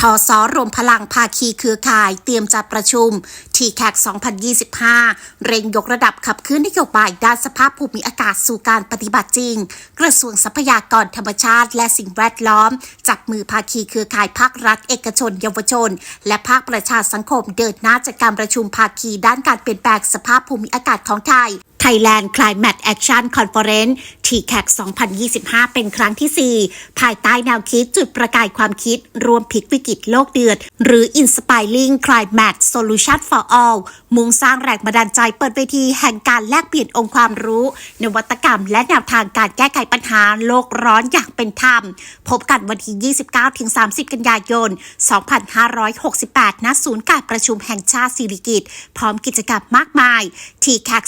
ทสรวมพลังภาคีเครือข่ายเตรียมจัดประชุมทีแคก2025 เร่งยกระดับขับเคลื่อนนโยบายด้านสภาพภูมิอากาศสู่การปฏิบัติจริง กระทรวงทรัพยากรธรรมชาติ และสิ่งแวดล้อม จับมือภาคีเครือข่ายภาครัฐ เอกชน เยาวชน และภาคประชาสังคมเดินหน้าจัดการประชุมภาคีด้านการเปลี่ยนแปลงสภาพภูมิอากาศของไทย Thailand Climate Action Conference TCAC 2025 เป็นครั้งที่ 4 ภายใต้แนวคิดจุดประกายความคิด รวมพลิกวิกฤตโลกเดือด หรือ Inspiring Climate Solution for All มุ่งสร้างแรงบันดาลใจเปิดเวทีแห่งการแลกเปลี่ยนองค์ความรู้ นวัตกรรม และแนวทางการแก้ไขปัญหาโลกร้อนอย่างเป็นธรรม พบกันวันที่ 29-30 กันยายน 2568 ณ ศูนย์การประชุมแห่งชาติสิริกิติ์พร้อมกิจกรรมมากมาย TCAC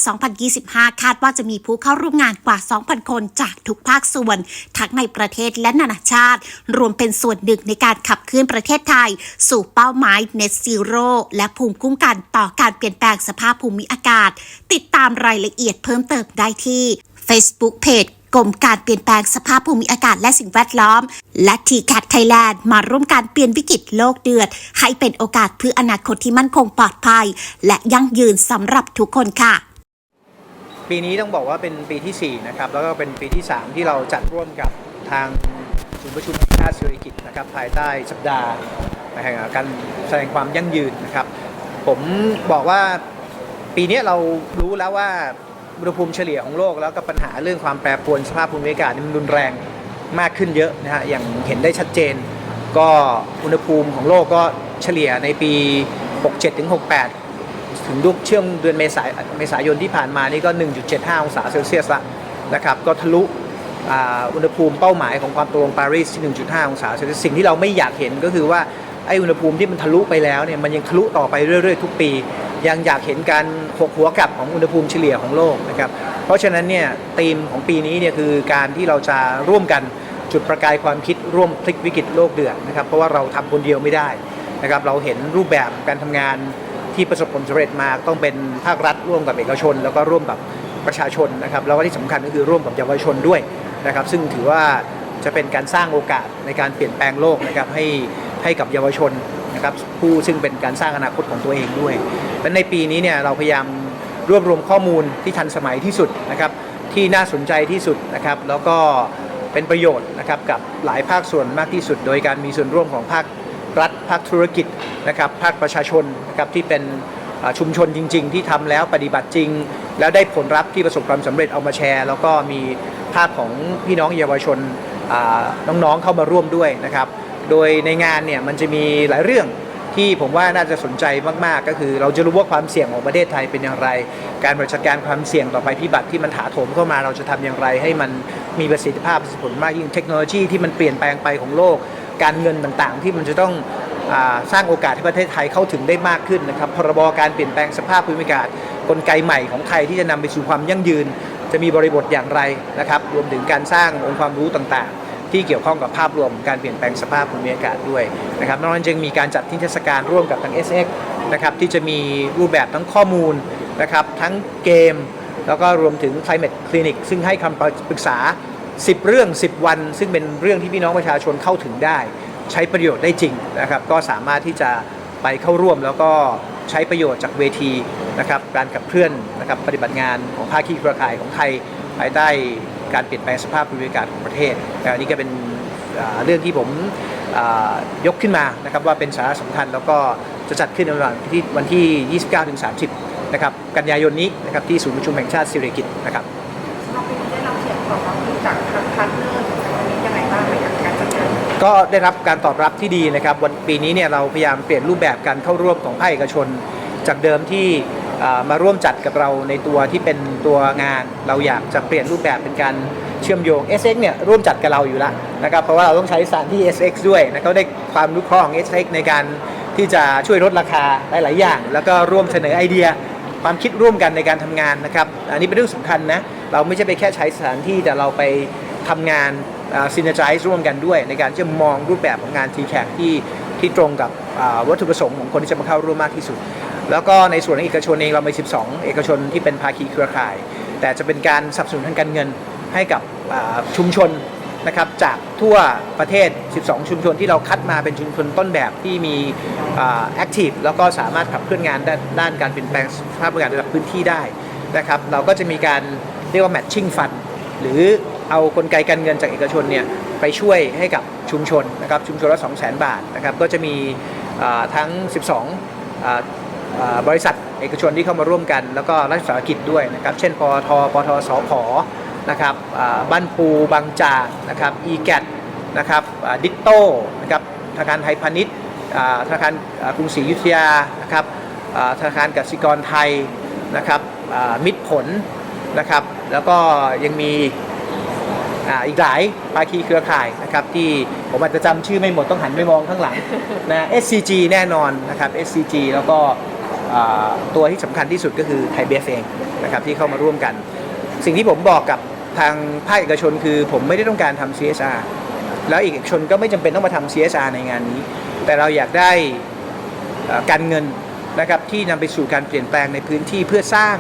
2025 คาดว่าจะมีผู้เข้าร่วมงานกว่า 2,000 คนจากทุกภาคส่วน ทั้งในประเทศและนานาชาติ รวมเป็นส่วนหนึ่งในการขับเคลื่อนประเทศไทย สู่เป้าหมาย Net Zero และภูมิคุ้มกันต่อการเปลี่ยนแปลงสภาพภูมิอากาศ ติดตามรายละเอียดเพิ่มเติมได้ที่ Facebook Page กรมการเปลี่ยนแปลงสภาพภูมิอากาศและสิ่งแวดล้อม และ t c a t Thailand มาร่วมการเปลี่ยนวิกฤตโลกเดือด ให้เป็นโอกาสเพื่ออนาคตที่มั่นคงปลอดภัย และยั่งยืนสำหรับทุกคนค่ะ ปีนี้ต้องบอกว่าเป็นปีที่ 4 นะครับ แล้วก็เป็นปีที่ 3 ที่เราจัดร่วมกับทางศูนย์ประชุมแห่งชาติเศรษฐกิจนะครับภายใต้สัปดาห์แห่งการแสดงความยั่งยืนนะครับ ผมบอกว่าปีนี้เรารู้แล้วว่า อุณหภูมิเฉลี่ยของโลก แล้วก็ปัญหาเรื่องความแปรปรวนสภาพภูมิอากาศนี่มันรุนแรงมากขึ้นเยอะนะฮะอย่างเห็นได้ชัดเจน ก็อุณหภูมิของโลกก็เฉลี่ยในปี 67ถึง68 ถึงยุคเชื่อมเดือนเมษายเมษายนที่ผ่านมานี่ก็ 1.75 องศาเซลเซียสละนะครับก็ทะลุอ่าอุณหภูมิเป้าหมายของความตกลงปารีสที่ 1.5 องศาเซลเซียสสิ่งที่เราไม่อยากเห็นก็คือว่าไออุณหภูมิที่มันทะลุไปแล้วเนี่ยมันยังทะลุต่อไปเรื่อยๆ ทุกปี ยังอยากเห็นการหกหัวกลับของอุณหภูมิเฉลี่ยของโลกนะครับเพราะฉะนั้นเนี่ยธีมของปีนี้เนี่ยคือการที่เราจะร่วมกันจุดประกายความคิดร่วมพลิกวิกฤตโลกเดือดนะครับเพราะว่าเราทำคนเดียวไม่ได้นะครับเราเห็นรูปแบบการทำงานที่ประสบผลสำเร็จมาต้องเป็นภาครัฐร่วมกับเอกชน แล้วก็ร่วมกับประชาชนนะครับแล้วก็ที่สำคัญก็คือร่วมกับเยาวชนด้วยนะครับซึ่งถือว่าจะเป็นการสร้างโอกาสในการเปลี่ยนแปลงโลกนะครับให้ให้กับเยาวชน นะครับผู้ซึ่งเป็นการสร้างอนาคตของตัวเองด้วยและในปีนี้เนี่ยเราพยายามรวบรวมข้อมูลที่ทันสมัยที่สุดนะครับที่น่าสนใจที่สุดนะครับ แล้วก็เป็นประโยชน์นะครับกับหลายภาคส่วนมากที่สุด โดยการมีส่วนร่วมของภาครัฐภาคธุรกิจนะครับภาคประชาชนนะครับที่เป็นชุมชนจริง ๆ ที่ทำแล้วปฏิบัติจริง แล้วได้ผลลัพธ์ที่ประสบความสำเร็จเอามาแชร์ แล้วก็มีภาพของพี่น้องเยาวชนน้องๆเข้ามาร่วมด้วยนะครับ โดยในงานเนี่ยมันจะมีหลายเรื่องที่ผมว่าน่าจะสนใจมากๆ ก็คือเราจะรู้ว่าความเสี่ยงของประเทศไทยเป็นอย่างไร การบริหารจัดการความเสี่ยงต่อภัยพิบัติที่มันถาโถมเข้ามาเราจะทำอย่างไร ให้มันมีประสิทธิภาพประสิทธิผลมากยิ่งเทคโนโลยีที่มันเปลี่ยนแปลงไปของโลก การเงินต่างๆ ที่มันจะต้องสร้างโอกาสให้ประเทศไทยเข้าถึงได้มากขึ้นนะครับพรบการเปลี่ยนแปลงสภาพภูมิอากาศกลไกใหม่ของไทยที่จะนำไปสู่ความยั่งยืน จะมีบริบทอย่างไรนะครับรวมถึงการสร้างองค์ความรู้ต่างๆ ที่เกี่ยวข้องกับภาพรวมการเปลี่ยนแปลงสภาพภูมิอากาศด้วยนะครับนอกจากนั้นยังมีการจัดนิทรรศการร่วมกับทาง SX นะครับที่จะมีรูปแบบทั้งข้อมูลนะครับทั้งเกม แล้วก็รวมถึง climate clinic ซึ่งให้คำปรึกษา 10 เรื่อง 10 วัน ซึ่งเป็นเรื่องที่พี่น้องประชาชนเข้าถึงได้ ใช้ประโยชน์ได้จริงนะครับก็สามารถที่จะไปเข้าร่วมแล้วก็ใช้ประโยชน์จากเวทีนะครับการขับเคลื่อนนะครับปฏิบัติงานของภาคีเครือข่ายของไทยภายใต้ การเปลี่ยนแปลงสภาพภูมิอากาศของประเทศนะอันนี้ก็เป็นอ่าเรื่องที่ผมอ่ายกขึ้นมานะครับว่าเป็นสาระสำคัญแล้วก็จะจัดขึ้นในวันที่วันที่ 29-30 นะครับกันยายนนี้นะครับที่ศูนย์ประชุมแห่งชาติสิริกิติ์นะครับสำหรับปีนี้ได้รับเสียงตอบรับจากทางพาร์ทเนอร์ของวันนี้ยังไงบ้างในการจัดงานก็ได้รับการตอบรับที่ดีนะครับ วันปีนี้เนี่ยเราพยายามเปลี่ยนรูปแบบการเข้าร่วมของภาคเอกชน จากเดิมที่อ่า มาร่วมจัดกับเราในตัวที่เป็นตัวงาน เราอยากจะเปลี่ยนรูปแบบเป็นการเชื่อมโยง SX เนี่ยร่วมจัดกับเราอยู่แล้วนะครับเพราะว่าเราต้องใช้สถานที่ SX ด้วยนะเขาได้ความรู้เคราะห์ของ SX ในการที่จะช่วยลดราคาหลาย ๆ อย่าง แล้วก็ร่วมเสนอไอเดียความคิดร่วมกันในการทำงานนะครับ อันนี้เป็นเรื่องสำคัญนะ เราไม่ใช่ไปแค่ใช้สถานที่แต่เราไปทำงานซินเนจายร่วมกันด้วย ในการที่จะมองรูปแบบของงาน t c a c ที่ที่ตรงกับวัตถุประสงค์ของคนที่จะมาเข้าร่วมมากที่สุด แล้วก็ในส่วนของเอกชนเองเรามี 12 เอกชนที่เป็นภาคีเครือข่าย แต่จะเป็นการสนับสนุนทางการเงินให้กับชุมชนนะครับจากทั่วประเทศ 12 ชุมชนที่เราคัดมาเป็นชุมชนต้นแบบที่มีแอคทีฟแล้วก็สามารถขับเคลื่อนงานด้านด้านการเปลี่ยนแปลงสภาพอากาศระดับพื้นที่ได้นะครับเราก็จะมีการเรียกว่า matching fund หรือเอากลไกการเงินจากเอกชนเนี่ยไปช่วยให้กับชุมชนนะครับชุมชนละ 2 0 0 0 0 0 บาทนะครับก็จะมีทั้ง 12 บริษัทเอกชนที่เข้ามาร่วมกัน แล้วก็รัฐวิสาหกิจด้วยนะครับ เช่นปตทปตทสพนะครับบ้านปูบางจากนะครับ e g a t นะครับดิโต้นะครับธนาคารไทยพาณิชย์ธนาคารกรุงศรีอยุธยานะครับธนาคารกสิกรไทยนะครับมิตรผลนะครับ แล้วก็ยังมีอีกหลายภาคีเครือข่ายนะครับที่ผมอาจจะจำชื่อไม่หมดต้องหันไปมองข้างหลังนะ SCG แน่นอนนะครับ SCG แล้วก็ ตัวที่สำคัญที่สุดก็คือไทยเบฟเองนะครับที่เข้ามาร่วมกัน สิ่งที่ผมบอกกับทางภาคเอกชนคือผมไม่ได้ต้องการทำ CSR แล้วเอกชนก็ไม่จำเป็นต้องมาทำ CSR ในงานนี้ แต่เราอยากได้การเงินนะครับที่นำไปสู่การเปลี่ยนแปลงในพื้นที่เพื่อสร้าง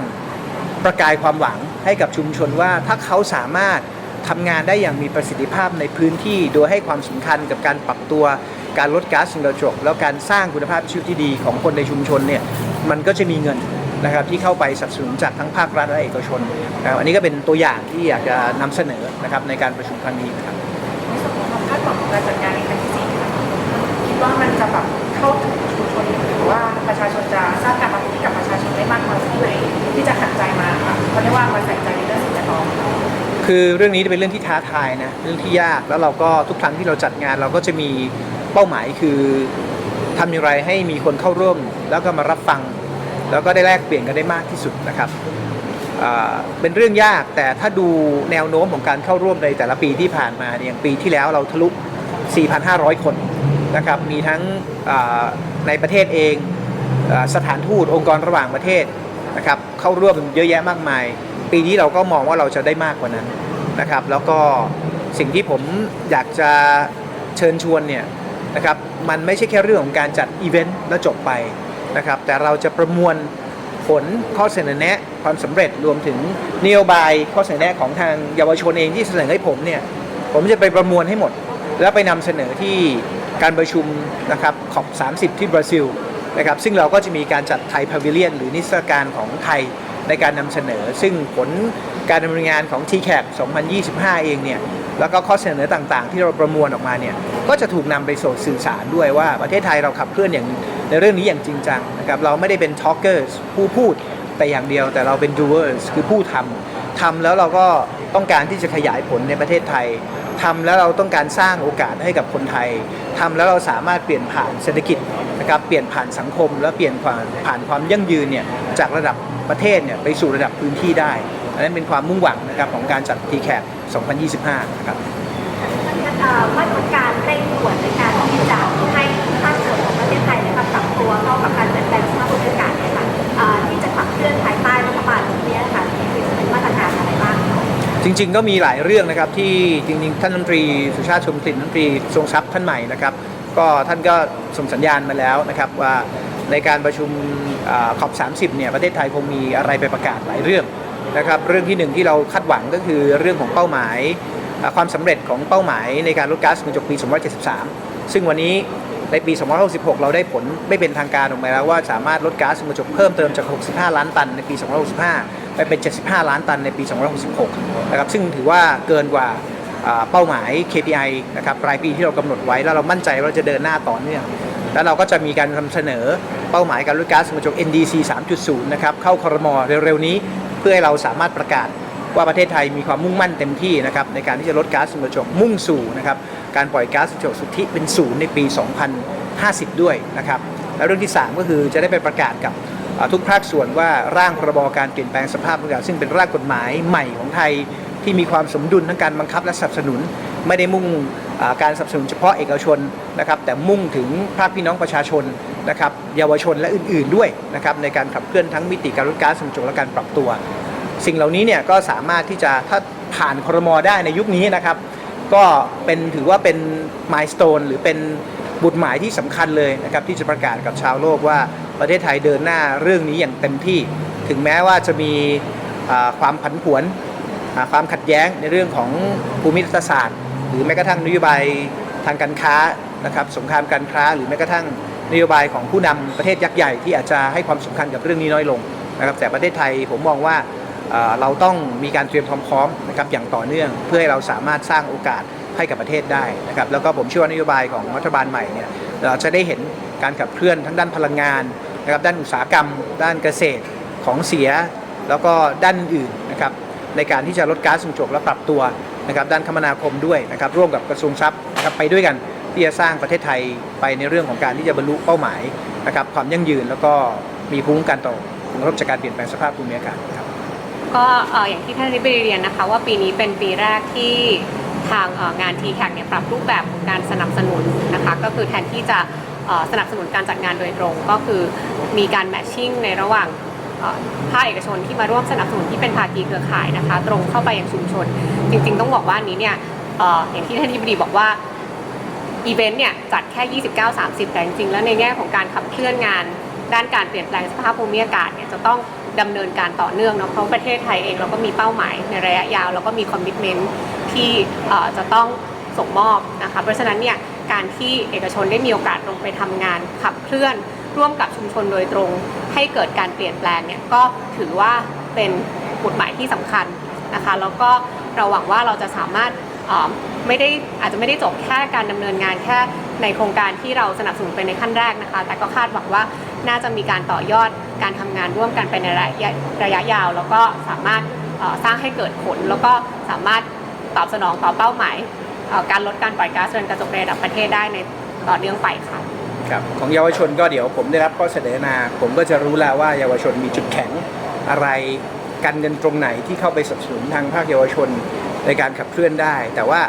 ประกายความหวังให้กับชุมชนว่าถ้าเขาสามารถทำงานได้อย่างมีประสิทธิภาพในพื้นที่โดยให้ความสำคัญกับการปรับตัวการลดก๊าซเรือนกระจกแล้วการสร้างคุณภาพชีวิตที่ดีของคนในชุมชนเนี่ย มันก็จะมีเงินนะครับที่เข้าไปสนับสนุนจากทั้งภาครัฐและเอกชนนะครับอันนี้ก็เป็นตัวอย่างที่อยากจะนำเสนอนะครับในการประชุมครั้งนี้นะครับในส่วนของความคาดหวังของการจัดงานในครั้งที่สี่ค่ะคิดว่ามันจะแบบเข้าถึงชุมชนหรือว่าประชาชนจะสร้างการรับรู้ให้กับประชาชนได้มากน้อยแค่ไหนที่จะหันใจมาค่ะเขาเรียกว่ามาใส่ใจในเรื่องสิ่งแวดล้อมคือเรื่องนี้เป็นเรื่องที่ท้าทายนะเรื่องที่ยากแล้วเราก็ทุกครั้งที่เราจัดงานเราก็จะมีเป้าหมายคือ ทำอย่างไรให้มีคนเข้าร่วม แล้วก็มารับฟัง แล้วก็ได้แลกเปลี่ยนกันได้มากที่สุดนะครับเป็นเรื่องยากแต่ถ้าดูแนวโน้มของการเข้าร่วมในแต่ละปีที่ผ่านมาเนี่ยอย่างปีที่แล้วเราทะลุ 4,500 คนนะครับมีทั้งในประเทศเองสถานทูตองค์กรระหว่างประเทศนะครับเข้าร่วมเยอะแยะมากมาย ปีนี้เราก็มองว่าเราจะได้มากกว่านั้นนะครับ แล้วก็สิ่งที่ผมอยากจะเชิญชวนเนี่ย นะครับมันไม่ใช่แค่เรื่องของการจัดอีเวนต์แล้วจบไปนะครับแต่เราจะประมวลผลข้อเสนอแนะความสำเร็จรวมถึงนโยบายข้อเสนอแนะของทางเยาวชนเองที่เสนอให้ผมเนี่ยผมจะไปประมวลให้หมด แล้วไปนำเสนอที่การประชุมนะครับขอบ 30 ที่บราซิลนะครับซึ่งเราก็จะมีการจัดไทยพาวิเลียน หรือนิทรรศการของไทยในการนำเสนอ ซึ่งผลการดำเนินงานของ t c a p 2025 เองเนี่ย แล้วก็ข้อเสนอต่างๆ ที่เราประมวลออกมาเนี่ยก็จะถูกนำไปสู่สื่อสารด้วยว่าประเทศไทยเราขับเคลื่อนอย่างในเรื่องนี้อย่างจริงจังนะครับเราไม่ได้เป็น talkers ผู้พูดแต่อย่างเดียวแต่เราเป็น doers คือผู้ทำทำแล้วเราก็ต้องการที่จะขยายผลในประเทศไทยทำแล้วเราต้องการสร้างโอกาสให้กับคนไทยทำแล้วเราสามารถเปลี่ยนผ่านเศรษฐกิจนะครับเปลี่ยนผ่านสังคม และเปลี่ยนผ่านผ่านความยั่งยืนเนี่ยจากระดับประเทศเนี่ยไปสู่ระดับพื้นที่ได้ อันนั้นเป็นความมุ่งหวังนะครับของการจัด t c a p 2025 นะครับเอ่อมาตรการเร่งด่วนในการที่จะให้ภาคส่วนของประเทศไทยนะคะปรับตัวเข้ากับการเปลี่ยนแปลงสภาพภูมิอากาศเนี่ยค่ะเอ่อที่จะขับเคลื่อนภายใต้รัฐบาลชุดนี้ค่ะคือจะเป็นมาตรการอะไรบ้างจริง ๆ ก็มีหลายเรื่องนะครับที่จริงๆท่านรัฐมนตรีสุชาติชมกลิ่นรัฐมนตรีทรงทรัพย์ท่านใหม่นะครับ ก็ท่านก็ส่งสัญญาณมาแล้วนะครับว่าในการประชุมขอบ 30 เนี่ยประเทศไทยคงมีอะไรไปประกาศหลายเรื่อง นะครับเรื่องที่หนึ่งที่เราคาดหวังก็คือเรื่องของเป้าหมาย ความสำเร็จของเป้าหมายในการลดก๊าซเรือนกระจกปี2073 ซึ่งวันนี้ในปี2566 เราได้ผลไม่เป็นทางการออกมาแล้วว่าสามารถลดก๊าซเรือนกระจกเพิ่มเติมจาก 65 ล้านตันในปี2565 ไปเป็น 75 ล้านตันในปี2566 นะครับซึ่งถือว่าเกินกว่าเป้าหมาย KPI นะครับรายปีที่เรากำหนดไว้แล้วเรามั่นใจว่าเราจะเดินหน้าต่อเนื่อง แล้วเราก็จะมีการนำเสนอเป้าหมายการลดก๊าซเรือนกระจก NDC 3.0 นะครับ เข้าคอรมอเร็วๆนี้ เพื่อให้เราสามารถประกาศว่าประเทศไทยมีความมุ่งมั่นเต็มที่นะครับในการที่จะลดก๊าซเรือนกระจกมุ่งสู่นะครับการปล่อยก๊าซเรือนกระจกสุทธิเป็นศูนย์ในปี 2050 ด้วยนะครับแล้วเรื่องที่ 3 ก็คือจะได้ไปประกาศกับทุกภาคส่วนว่าร่างพรบการเปลี่ยนแปลงสภาพอากาศซึ่งเป็นร่างกฎหมายใหม่ของไทย ที่มีความสมดุลทั้งการบังคับและสนับสนุน ไม่ได้มุ่งการสนับสนุนเฉพาะเอกชนนะครับแต่มุ่งถึงภาคพี่น้องประชาชนนะครับเยาวชนและอื่น ๆด้วยนะครับในการขับเคลื่อนทั้งมิติการลดก๊าซเรือนจกและการปรับตัว สิ่งเหล่านี้เนี่ยก็สามารถที่จะถ้าผ่านครมอได้ในยุคนี้นะครับก็เป็นถือว่าเป็นมายสเตนหรือเป็นบุตรหมายที่สำคัญเลยนะครับที่จะประกาศกับชาวโลกว่าประเทศไทยเดินหน้าเรื่องนี้อย่างเต็มที่ ถึงแม้ว่าจะมีความผันผวน ความขัดแย้งในเรื่องของภูมิรัฐศาสตร์ หรือแม้กระทั่งนโยบายทางการค้านะครับสงครามการค้า หรือแม้กระทั่งนโยบายของผู้นำประเทศยักษ์ใหญ่ที่อาจจะให้ความสำคัญกับเรื่องนี้น้อยลงนะครับแต่ประเทศไทยผมมองว่าเอ่อเราต้องมีการเตรียมความพร้อมนะครับอย่างต่อเนื่องเพื่อให้เราสามารถสร้างโอกาสให้กับประเทศได้นะครับแล้วก็ผมเชื่อว่านโยบายของรัฐบาลใหม่เนี่ยเราจะได้เห็นการขับเคลื่อนทั้งด้านพลังงานนะครับด้านอุตสาหกรรม ด้านเกษตรของเสีย แล้วก็ด้านอื่นนะครับ ในการที่จะลดก๊าซสุงจกและปรับตัวนะครับด้านคมนาคมด้วยนะครับร่วมกับกระทรวงทรัพย์นะครับไปด้วยกันที่จะสร้างประเทศไทยไปในเรื่องของการที่จะบรรลุเป้าหมายนะครับความยั่งยืนแล้วก็มีภูมิคุ้มกันต่อผลกระทบจากการเปลี่ยนแปลงสภาพภูมิอากาศครับก็อย่างที่ท่านอธิบดีเรียนนะคะว่าปีนี้เป็นปีแรกที่ทางงาน t c a c เนี่ยปรับรูปแบบของการสนับสนุนนะคะก็คือแทนที่จะสนับสนุนการจัดงานโดยตรง ก็คือมีการแมทชิ่งในระหว่าง ภาคเอกชนที่มาร่วมสนับสนุนที่เป็นภาคีเครือข่ายนะคะ ตรงเข้าไปยังชุมชน จริง ๆ ต้องบอกว่านี้เนี่ยออย่างที่ท่านอธิบดีบอกว่าอีเวนต์เนี่ยจัดแค่ 29-30 แต่จริงๆแล้วในแง่ของการขับเคลื่อนงานด้านการเปลี่ยนแปลงสภาพภูมิอากาศเนี่ยจะต้องดำเนินการต่อเนื่องเนาะเพราะประเทศไทยเองเราก็มีเป้าหมายในระยะยาวแล้วก็มีคอมมิชเมนต์ที่จะต้องส่งมอบนะคะเพราะฉะนั้นเนี่ยการที่เอกชนได้มีโอกาสลงไปทำงานขับเคลื่อน ร่วมกับชุมชนโดยตรง ให้เกิดการเปลี่ยนแปลงเนี่ยก็ถือว่าเป็นกฎหมายที่สำคัญนะคะแล้วก็เราหวังว่าเราจะสามารถไม่ได้อาจจะไม่ได้จบแค่การดำเนินงานแค่ในโครงการที่เราสนับสนุนไปในขั้นแรกนะคะ แต่ก็คาดหวังว่าน่าจะมีการต่อยอดการทำงานร่วมกันไปในระยะระยะยาว แล้วก็สามารถสร้างให้เกิดผล แล้วก็สามารถตอบสนองต่อเป้าหมายการลดการปล่อยก๊าซเรือนกระจกในระดับประเทศได้ในต่อเนื่องไปค่ะ ครับของเยาวชนก็เดี๋ยวผมได้รับข้อเสนอมา ผมก็จะรู้แล้วว่าเยาวชนมีจุดแข็งอะไรกันเงินตรงไหนที่เข้าไปสนับสนุนทางภาคเยาวชนในการขับเคลื่อนได้ แต่ว่า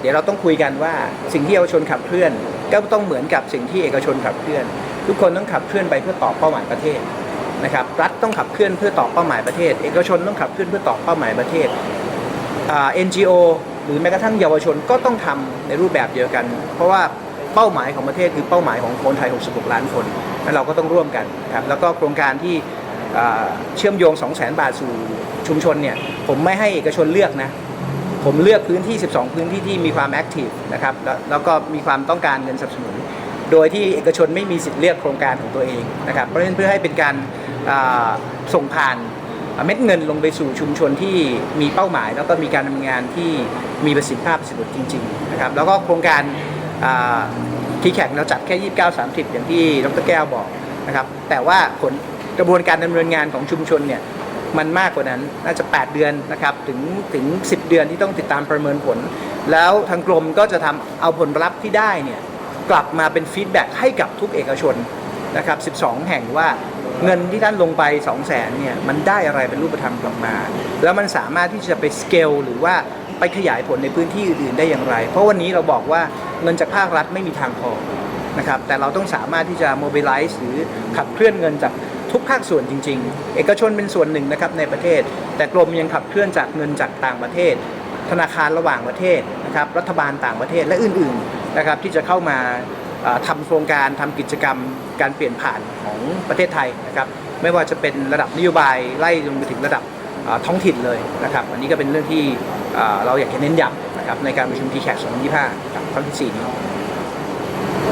เดี๋ยวเราต้องคุยกันว่าสิ่งที่เยาวชนขับเคลื่อน ก็ต้องเหมือนกับสิ่งที่เอกชนขับเคลื่อน ทุกคนต้องขับเคลื่อนไปเพื่อตอบเป้าหมายประเทศนะครับรัฐต้องขับเคลื่อนเพื่อตอบเป้าหมายประเทศ เอกชนต้องขับเคลื่อนเพื่อตอบเป้าหมายประเทศอ่า NGO หรือแม้กระทั่งเยาวชนก็ต้องทำในรูปแบบเดียวกัน เพราะว่า เป้าหมายของประเทศคือเป้าหมายของคนไทย 66 ล้านคนและเราก็ต้องร่วมกันครับแล้วก็โครงการที่เชื่อมโยง 200,000 บาทสู่ชุมชนเนี่ยผมไม่ให้เอกชนเลือกนะผมเลือกพื้นที่ 12 พื้นที่ที่มีความแอคทีฟนะครับแล้วก็มีความต้องการเงินสนับสนุน โดยที่เอกชนไม่มีสิทธิ์เลือกโครงการของตัวเองนะครับเพราะฉะนั้นเพื่อให้เป็นการส่งผ่านเม็ดเงินลงไปสู่ชุมชนที่มีเป้าหมาย แล้วก็มีการดำเนินงานที่มีประสิทธิภาพประสิทธิผลจริงๆนะครับแล้วก็โครงการ ที่แข่งเราจัดแค่ 29 30 อย่างที่ดรแก้วบอกนะครับแต่ว่าผลกระบวนการดำเนินงานของชุมชนเนี่ยมันมากกว่านั้นน่าจะ 8 เดือนนะครับถึงถึง 10 เดือนที่ต้องติดตามประเมินผล แล้วทางกรมก็จะทำเอาผลลัพธ์ที่ได้เนี่ยกลับมาเป็นฟีดแบ็กให้กับทุกเอกชนนะครับ 12 แห่งว่าเงินที่ท่านลงไป 2 0 0แสนเนี่ยมันได้อะไรเป็นรูปธรรมกลับมา แล้วมันสามารถที่จะไปสเกลหรือว่า ไปขยายผลในพื้นที่อื่นๆได้อย่างไร เพราะวันนี้เราบอกว่าเงินจากภาครัฐไม่มีทางพอนะครับแต่เราต้องสามารถที่จะ mobilize หรือขับเคลื่อนเงินจากทุกภาคส่วนจริง ๆ เอกชนเป็นส่วนหนึ่งนะครับในประเทศ แต่กรมยังขับเคลื่อนจากเงินจากต่างประเทศ ธนาคารระหว่างประเทศนะครับรัฐบาลต่างประเทศและอื่นๆนะครับที่จะเข้ามาอ่าทำโครงการทำกิจกรรมการเปลี่ยนผ่านของประเทศไทยนะครับไม่ว่าจะเป็นระดับนโยบายไล่ลงไปถึงระดับ ท้องถิ่นเลยนะครับอันนี้ก็เป็นเรื่องที่เราอยากจะเน้นย้ำนะครับในการประชุมทีแคก2025ครับครั้งที่สี่นี้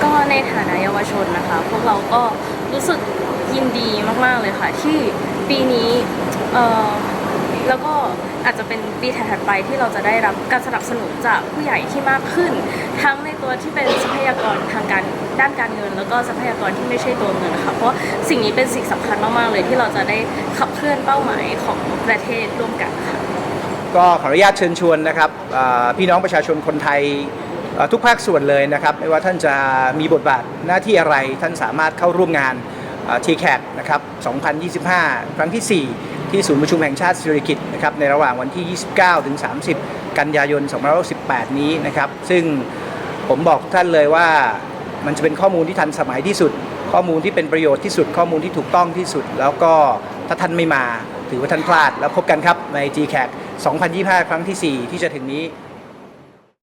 ก็ในฐานะเยาวชนนะคะ พวกเราก็รู้สึกยินดีมาก ๆ เลยค่ะ ที่ปีนี้ แล้วก็อาจจะเป็นปีถัดๆไปที่เราจะได้รับการสนับสนุนจากผู้ใหญ่ที่มากขึ้น ทั้งในตัวที่เป็นทรัพยากรทางการด้านการเงิน แล้วก็ทรัพยากรที่ไม่ใช่ตัวเงินนะคะเพราะสิ่งนี้เป็นสิ่งสำคัญมากๆเลยที่เราจะได้ขับเคลื่อนเป้าหมายของประเทศร่วมกันค่ะก็ขออนุญาตเชิญชวนนะครับพี่น้องประชาชนคนไทยทุกภาคส่วนเลยนะครับไม่ว่าท่านจะมีบทบาทหน้าที่อะไรท่านสามารถเข้าร่วมงานทีแคนะครับ 2025 ครั้งที่ 4 ที่ศูนย์ประชุมแห่งชาติสิริกิตนะครับในระหว่างวันที่ 29 ถึง 30 กันยายน 2518นี้นะครับ ซึ่งผมบอกทุกท่านเลยว่ามันจะเป็นข้อมูลที่ทันสมัยที่สุด ข้อมูลที่เป็นประโยชน์ที่สุด ข้อมูลที่ถูกต้องที่สุด แล้วก็ถ้าท่านไม่มาถือว่าท่านพลาด แล้วพบกันครับใน GCAC 2025 ครั้งที่ 4 ที่จะถึงนี้